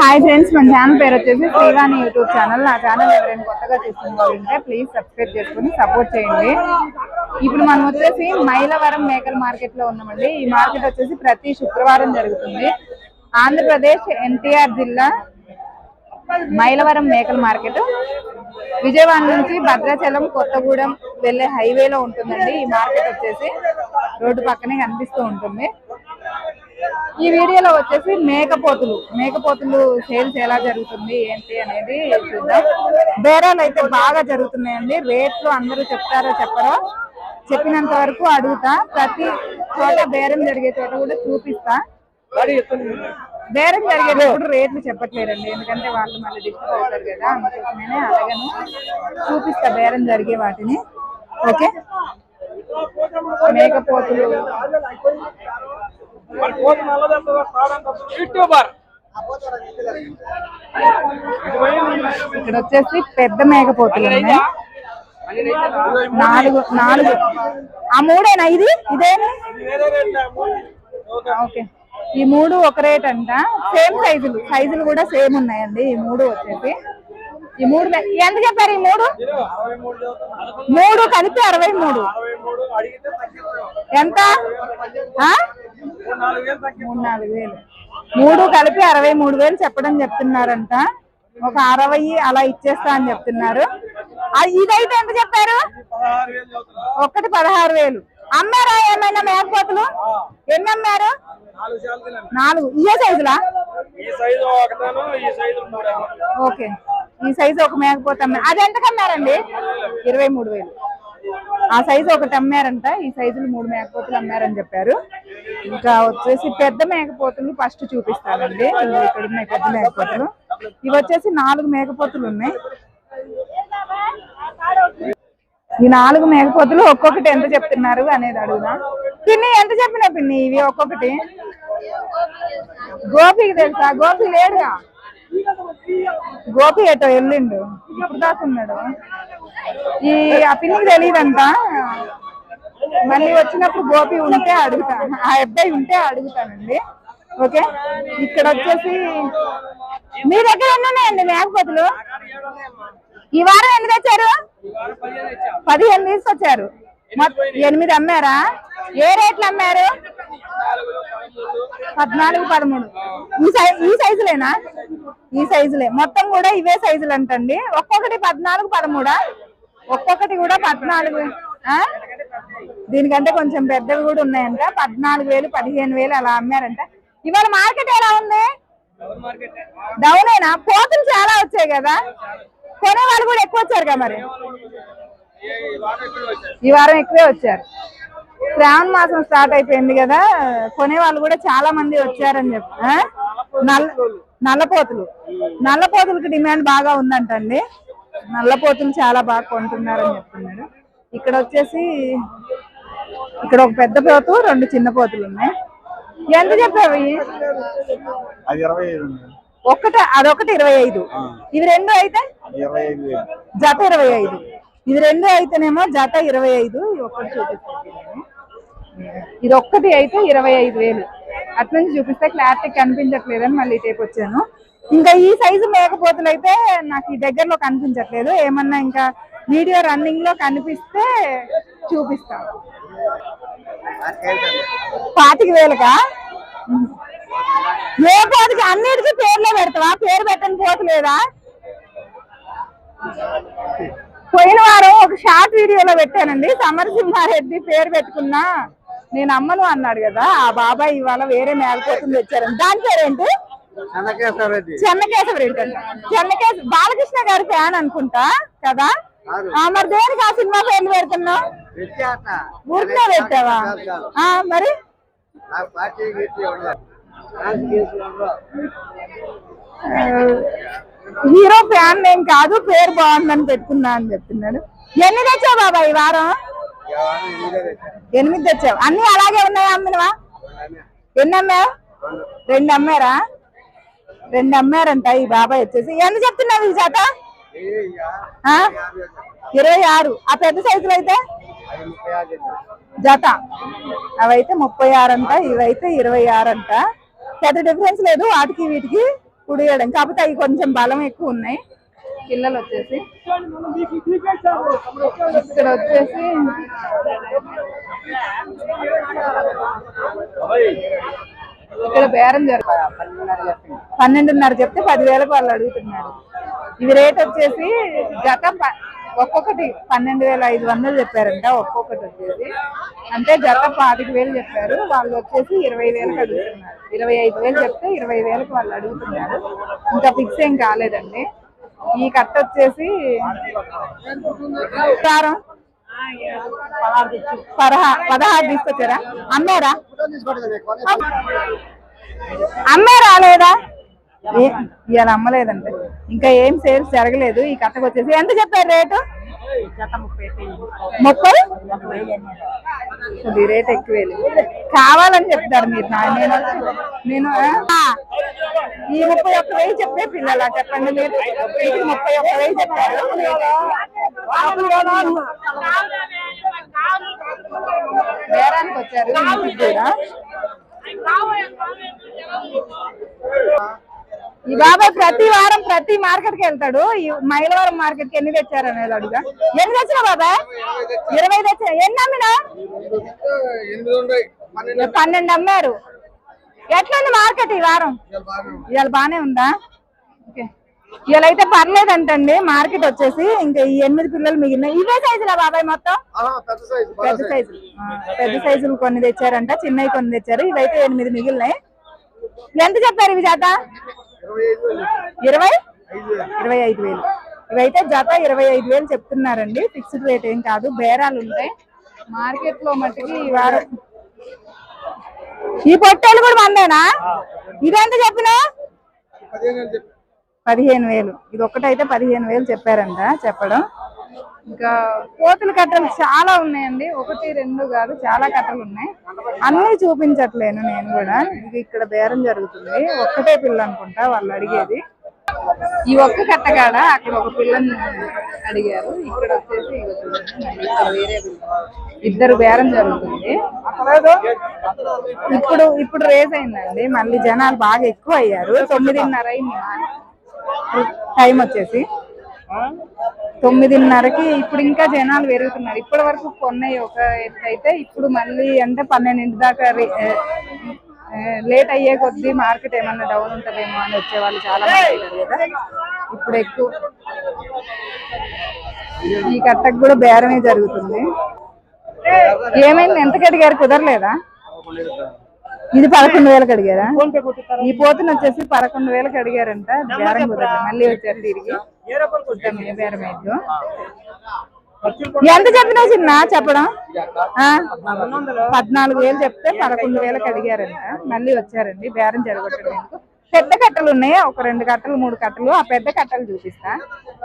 Hi friends మన channel పేరు వచ్చేసి శ్రీవాణి యూట్యూబ్ ఛానల్ నా ఛానల్ ఎవరైనా కొత్తగా చూసుకుంటే ప్లీజ్ సబ్స్క్రైబ్ చేసుకుని సపోర్ట్ చేయండి. ఇప్పుడు మనం వచ్చేసి మైలవరం మేకల మార్కెట్లో ఉన్నామండి. ఈ మార్కెట్ వచ్చేసి ప్రతి శుక్రవారం జరుగుతుంది. ఆంధ్రప్రదేశ్ ఎన్టీఆర్ జిల్లా మైలవరం మేకల మార్కెట్ విజయవాడ నుంచి భద్రాచలం కొత్తగూడెం వెళ్ళే హైవేలో ఉంటుందండి. ఈ మార్కెట్ వచ్చేసి రోడ్డు పక్కనే కనిపిస్తూ ఉంటుంది. ఈ వీడియోలో వచ్చేసి మేకపోతులు. మేకపోతులు సేల్స్ ఎలా జరుగుతుంది ఏంటి అనేది చూద్దాం. బేరాలు అయితే బాగా జరుగుతున్నాయండి. రేట్లు అందరూ చెప్తారో చెప్పరో చెప్పినంత వరకు అడుగుతా. ప్రతి చోట బేరం జరిగే చోట కూడా చూపిస్తా. బేరం జరిగేటప్పుడు రేట్లు చెప్పట్లేదండి. ఎందుకంటే వాళ్ళు మళ్ళీ డిస్టర్బ్ అవుతారు కదా. అందుకోసమే అడగను. చూపిస్తా బేరం జరిగే వాటిని. ఓకే? మేకపోతులు. యూట్యూబర్ ఇక్కడ వచ్చేసి పెద్ద మేకపోతులు ఉన్నాయి. నాలుగు నాలుగు. ఆ మూడేనా ఇది? ఇదేనా? ఓకే. ఈ మూడు ఒక రేట్ అంట. సేమ్ సైజులు. సైజులు కూడా సేమ్ ఉన్నాయండి. ఈ మూడు వచ్చేసి. ఈ మూడు ఎంత చెప్పారు ఈ మూడు? మూడు కలిపి అరవై మూడు. ఎంత? ఆ? మూడు నాలుగు వేలు. మూడు కలిపి అరవై మూడు వేలు చెప్పడం చెప్తున్నారంట. ఒక అరవై అలా ఇచ్చేస్తా అని చెప్తున్నారు. ఇదైతే ఎంత చెప్పారు? ఒకటి పదహారు వేలు. అమ్మారా ఏమైనా మేకపోతులు ఎన్ని అమ్మారు? నాలుగు. ఇయే సైజులా? ఓకే. ఈ సైజు ఒక మేకపోతే అమ్మారు అది ఎంతకు అమ్మారండి ఇరవై మూడు వేలు. ఆ సైజు ఒకటి అమ్మారంట. ఈ సైజులు మూడు మేకపోతులు అమ్మారని చెప్పారు. ఇంకా వచ్చేసి పెద్ద మేకపోతులు ఫస్ట్ చూపిస్తానండి. ఇక్కడ ఉన్నాయి పెద్ద మేకపోతులు. ఇవి వచ్చేసి నాలుగు మేకపోతులు ఉన్నాయి. ఈ నాలుగు మేకపోతులు ఒక్కొక్కటి ఎంత చెప్తున్నారు అనేది అడుగునా పిన్ని ఎంత చెప్పినా పిన్ని? ఇవి ఒక్కొక్కటి. గోపికి తెలుసా? గోపి లేడుగా? గోపి ఎటో వెళ్ళిండు ఇప్పుడు దాకా ఉన్నాడు? ఈ ఆ తెలియదంట. మళ్ళీ వచ్చినప్పుడు గోపి ఉంటే అడుగుతాను ఆ అబ్బాయి ఉంటే అడుగుతానండి. ఓకే? ఇక్కడ వచ్చేసి మీ దగ్గర ఎన్ని ఉన్నాయండి మేకపోతులు ఈ వారం ఎన్ని తెచ్చారు? పదిహేను తీసుకొచ్చారు. మొత్తం ఎనిమిది అమ్మారా? ఏ రేట్లు అమ్మారు? పద్నాలుగు పదమూడు. ఈ సైజ్ ఈ సైజులేనా? ఈ సైజులే. మొత్తం కూడా ఇవే సైజులు అంటండి ఒక్కొక్కటి పద్నాలుగు పదమూడా? ఒక్కొక్కటి కూడా పద్నాలుగు. ఆ? దీనికంటే కొంచెం పెద్దవి కూడా ఉన్నాయంట. పద్నాలుగు వేలు పదిహేను వేలు అలా అమ్మారంట. ఇవాళ మార్కెట్ ఎలా ఉంది? డౌనేనా పోతులు చాలా వచ్చాయి కదా. కొనే వాళ్ళు కూడా ఎక్కువ వచ్చారు కదా మరి ఈ వారం ఎక్కువే వచ్చారు. శ్రావణ మాసం స్టార్ట్ అయిపోయింది కదా. కొనే వాళ్ళు కూడా చాలా మంది వచ్చారని చెప్పి? నల్ల నల్లపోతులు నల్లపోతులకి డిమాండ్ బాగా ఉందంటండి. నల్లపోతులు చాలా బాగా కొంటున్నారని చెప్తున్నాడు ఇక్కడ వచ్చేసి ఇక్కడ ఒక పెద్ద పోతు రెండు చిన్న పోతులు ఉన్నాయి. ఎంత చెప్పావు. ఒక్కట అదొకటి ఇరవై ఐదు. ఇవి రెండు అయితే? జత ఇరవై ఐదు. ఇది రెండు అయితేనేమో జత ఇరవై ఐదు. ఇది ఒక్కటి చూపిస్తాను. ఇది ఒక్కటి అయితే ఇరవై ఐదు వేలు. అటు నుంచి చూపిస్తే క్లారిటీ కనిపించట్లేదని మళ్ళీ టేపు వచ్చాను. ఇంకా ఈ సైజు మేకపోతులు అయితే నాకు ఈ దగ్గరలో కనిపించట్లేదు. ఏమన్నా ఇంకా వీడియో రన్నింగ్లో కనిపిస్తే చూపిస్తాను పాతిక వేలుగా ఏ పోతుకి? అన్నిటికీ పేర్లే పెడతావా? పేరు పెట్టని పోతులేదా? పోయిన వారం ఒక షార్ట్ వీడియోలో పెట్టానండి. సమరసింహారెడ్డి పేరు పెట్టుకున్నా నేను అమ్మను అన్నాడు కదా. ఆ బాబాయ్ ఇవాళ వేరే మేకపోతుంది తెచ్చారని. దాని పేరేంటి? చెన్నకేశవ బాలకృష్ణ గారి ఫ్యాన్ అనుకుంటా కదా? ఆ, మరి దేనికి ఆ సినిమా పేర్లు పెడుతున్నావు? ఊరికే పెట్టావా? మరి? హీరో ఫ్యాన్ నేను కాదు పేరు బాగుందని పెట్టుకున్నా అని చెప్తున్నాడు. ఎన్ని తెచ్చావు బాబా ఈ వారం? ఎనిమిది తెచ్చావు. అన్ని అలాగే ఉన్నాయా అమ్మినవా? ఎన్ని అమ్మావు? రెండు. అమ్మారా రెండు అమ్మారంట ఈ బాబాయ్ వచ్చేసి. ఎన్ని చెప్తున్నావు ఈ జత ఇరవై ఆరు. ఆ పెద్ద సైజులు అయితే? జత. అవైతే ముప్పై ఆరు అంట ఇవైతే ఇరవై ఆరు అంట పెద్ద డిఫరెన్స్ లేదు వాటికి వీటికి కుడియడం. కాకపోతే అవి కొంచెం బలం ఎక్కువ ఉన్నాయి. పిల్లలు వచ్చేసి. ఇక్కడ వచ్చేసి ఇక్కడ బేరం జరుగుతుంది. పన్నెండున్నర చెప్తే పదివేలకు వాళ్ళు అడుగుతున్నారు. ఇది రేట్ వచ్చేసి గత ఒక్కొక్కటి పన్నెండు వేల ఐదు వందలు చెప్పారంట ఒక్కొక్కటి వచ్చేసి. అంటే గత పాతిక వేలు చెప్పారు వాళ్ళు వచ్చేసి ఇరవై వేలకు అడుగుతున్నారు. ఇరవై ఐదు వేలు చెప్తే ఇరవై వేలకు వాళ్ళు అడుగుతున్నారు. ఇంకా ఫిక్స్ ఏం కాలేదండి. ఈ కట్ట వచ్చేసి కారం పదహా పదహారు తీసుకొచ్చారా? అమ్మారా? అమ్మే లేదా ఇవాళ అమ్మలేదండి ఇంకా ఏం సేల్స్ జరగలేదు. ఈ కట్టకు వచ్చేసి ఎంత చెప్పారు రేటు? ముప్పై? ఇది రేట్ ఎక్కువ కావాలని చెప్తారు మీరు. నేను నేను ఈ ముప్పై ఒక్క వెయ్యి చెప్పే పిల్లల. చెప్పండి మీరు. ముప్పై ఒక్క వెయ్యి చెప్పారు. బేరానికి వచ్చారు. కూడా. ఈ బాబాయ్ ప్రతి వారం ప్రతి మార్కెట్కి వెళ్తాడు. ఈ మైలవరం మార్కెట్కి ఎన్ని తెచ్చారు అనేది అడుగా ఎన్ని తెచ్చా బాబాయ్? ఇరవై తెచ్చా ఎన్ని అమ్మినా పన్నెండు అమ్మారు. ఎట్లుంది మార్కెట్ ఈ వారం? ఇవాళ బానే ఉందా? ఓకే. ఇవాళ అయితే పర్లేదంటండి మార్కెట్ వచ్చేసి ఇంకా ఈ ఎనిమిది పిల్లలు మిగిలిన ఇవే సైజులా బాబాయ్ మొత్తం? పెద్ద సైజు పెద్ద సైజులు కొన్ని తెచ్చారంట చిన్నవి కొన్ని తెచ్చారు. ఇవైతే ఎనిమిది మిగిలినాయి. ఎంత చెప్పారు ఇవి జత ఇరవై ఇరవై ఐదు వేలు. ఇవైతే జత ఇరవై ఐదు వేలు చెప్తున్నారండి. ఫిక్స్డ్ రేట్ ఏం కాదు. బేరాలు ఉంటాయి. మార్కెట్లో మట్టుకి ఈ వారం ఈ పొట్టేలు కూడా మందేనా ఇదెంత చెప్పినా? పదిహేను వేలు. ఇది ఒక్కటైతే పదిహేను వేలు చెప్పారంట చెప్పడం. ఇంకా కోతుల కట్టలు చాలా ఉన్నాయండి. ఒకటి రెండు కాదు చాలా కట్టలు ఉన్నాయి. అన్ని చూపించట్లేను నేను కూడా. ఇది ఇక్కడ బేరం జరుగుతుంది. ఒక్కటే పిల్ల అనుకుంటా వాళ్ళు అడిగేది. ఈ ఒక్క కట్ట కాడ? అక్కడ ఒక పిల్లని అడిగారు. ఇక్కడ వచ్చేసి ఇక్కడ వేరే ఇద్దరు బేరం జరుగుతుంది. ఇప్పుడు ఇప్పుడు రేస్ అయిందండి. మళ్ళీ జనాలు బాగా ఎక్కువ అయ్యారు. తొమ్మిదిన్నర అయింది టైం వచ్చేసి. తొమ్మిదిన్నరకి ఇప్పుడు ఇంకా జనాలు పెరుగుతున్నారు. ఇప్పటి వరకు కొన్నాయి ఒక ఎత్తు అయితే ఇప్పుడు మళ్ళీ అంటే పన్నెండింటి దాకా రే- లేట్ అయ్యే కొద్దీ మార్కెట్ ఏమన్నా డౌన్ ఉంటుందేమో అని వచ్చేవాళ్ళు చాలా మంది కదా. ఇప్పుడు ఎక్కువ ఈ కట్టకు కూడా బేరమే జరుగుతుంది. ఏమైంది? ఎంతకి అడిగారు కుదరలేదా? ఇది పదకొండు వేలకు అడిగారా? ఈ పోతుని వచ్చేసి పదకొండు వేలకు అడిగారంట. బేరం కుదరలేదు మళ్ళీ వచ్చారు తిరిగి. బేరం ఎంత చెప్పినా చిన్న చెప్పడం? పద్నాలుగు వేలు చెప్తే పదకొండు వేలకు అడిగారంట. మళ్ళీ వచ్చారండి. బేరం జరగొట్టడానికి పెద్ద కట్టలు ఉన్నాయి? ఒక రెండు కట్టలు మూడు కట్టలు. ఆ పెద్ద కట్టలు చూపిస్తా.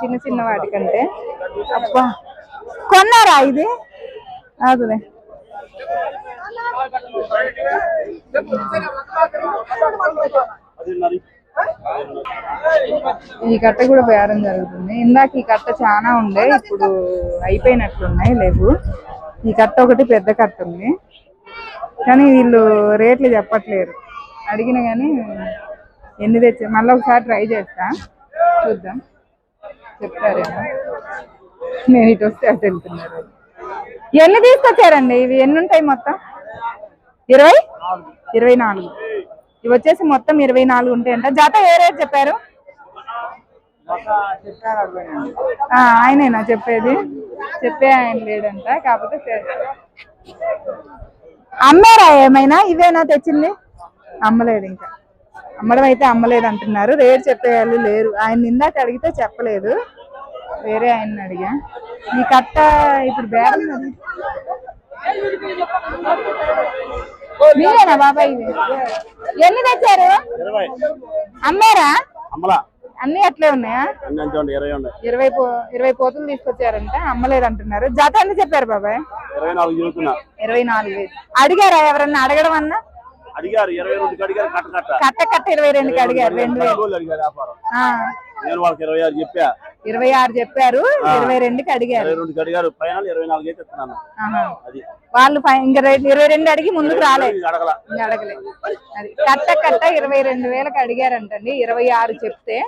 చిన్న చిన్న వాటికంటే. అబ్బా! కొన్నారా ఇది? అదే ఈ కట్ట కూడా బేరం జరుగుతుంది. ఇందాక ఈ కట్ట చాలా ఉండే ఇప్పుడు అయిపోయినట్లున్నాయి లేవు. ఈ కట్ట ఒకటి పెద్ద కట్ట ఉంది. కానీ వీళ్ళు రేట్లు చెప్పట్లేరు. అడిగిన కానీ ఎన్ని తెచ్చా మళ్ళీ ఒకసారి ట్రై చేస్తా. చూద్దాం. చెప్తారేమో. నేను ఇటు వస్తే అటు వెళ్తున్నారు. ఎన్ని తీసుకొచ్చారండి? ఇవి ఎన్ని ఉంటాయి మొత్తం? ఇరవై? ఇరవై నాలుగు. ఇవి వచ్చేసి మొత్తం ఇరవై నాలుగు ఉంటాయంట. జత ఏ రేట్ చెప్పారు? ఆ, ఆయనేనా చెప్పేది? చెప్పే ఆయన లేడంట కాకపోతే అమ్మారా ఏమైనా? ఇవేనా తెచ్చింది? అమ్మలేదు ఇంకా. అమ్మడం అయితే అమ్మలేదు అంటున్నారు. రేట్ చెప్పే వాళ్ళు లేరు. ఆయన ఇందాక అడిగితే చెప్పలేదు. వేరే ఆయన అడిగా. ఈ కట్ట ఇప్పుడు బేరం. మీరేనా బాబాయ్? ఇవి ఎన్ని తెచ్చారు? అమ్మారా? అన్ని అట్లే ఉన్నాయా? ఇరవై ఇరవై పోతులు తీసుకొచ్చారంటే అమ్మలేదు అంటున్నారు జత ఎన్ని చెప్పారు బాబాయ్? ఇరవై నాలుగు అడిగారా ఎవరన్నా అడగడం అన్నా? అడిగారు ఇరవై రెండు అడిగారు కట్ట కట్ట. కట్ట కట్ట ఇరవై రెండుకి అడిగారు రెండు నేను వాళ్ళకి ఇరవై ఆరు చెప్పా. ఇరవై ఆరు చెప్పారు ఇరవై రెండుకి అడిగారు. ఇరవై రెండుకి అడిగారు పైన ఇరవై నాలుగు అయితే ఇస్తున్నాను. ఆహా. అది. వాళ్ళు ఇంకా ఇరవై రెండు అడిగి ముందుకు రాలేదు. అడగల. కట్ట కట్ట ఇరవై రెండు వేలకు అడిగారంటండి ఇరవై ఆరు చెప్తే.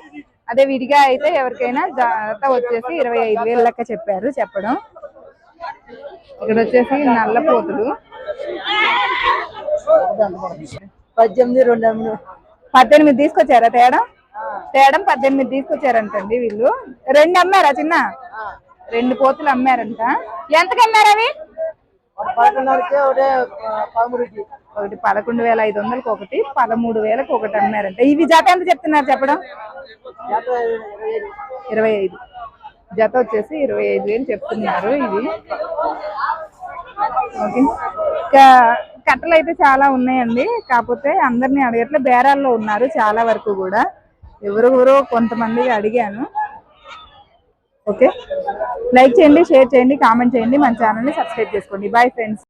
అదే విడిగా అయితే ఎవరికైనా జత వచ్చేసి ఇరవై ఐదు వేల లెక్క చెప్పారు చెప్పడం. ఇక్కడ వచ్చేసి నల్ల పోతులు. పద్దెనిమిది రెండు పద్దెనిమిది తీసుకొచ్చారా తేడం? తేడం పద్దెనిమిది తీసుకొచ్చారంటండి వీళ్ళు. రెండు అమ్మారా చిన్న? రెండు పోతులు అమ్మారంట. ఎంతకి అమ్మారు అవి? ఒకటే పదకొండు వేల ఐదు వందలకి ఒకటి పదమూడు వేలకు ఒకటి అమ్మారంట. ఇవి జత ఎంత చెప్తున్నారు చెప్పడం? ఇరవై ఐదు. జత వచ్చేసి ఇరవై ఐదు వేలు చెప్తున్నారు ఇవి. ఓకే. కట్టలు అయితే చాలా ఉన్నాయండి. కాకపోతే అందరినీ అడగట్లే బేరాల్లో ఉన్నారు చాలా వరకు కూడా. ఎవరెవరో కొంతమంది అడిగాను. ఓకే. లైక్ చేయండి షేర్ చేయండి కామెంట్ చేయండి. మన ఛానల్ని సబ్స్క్రైబ్ చేసుకోండి. Bye friends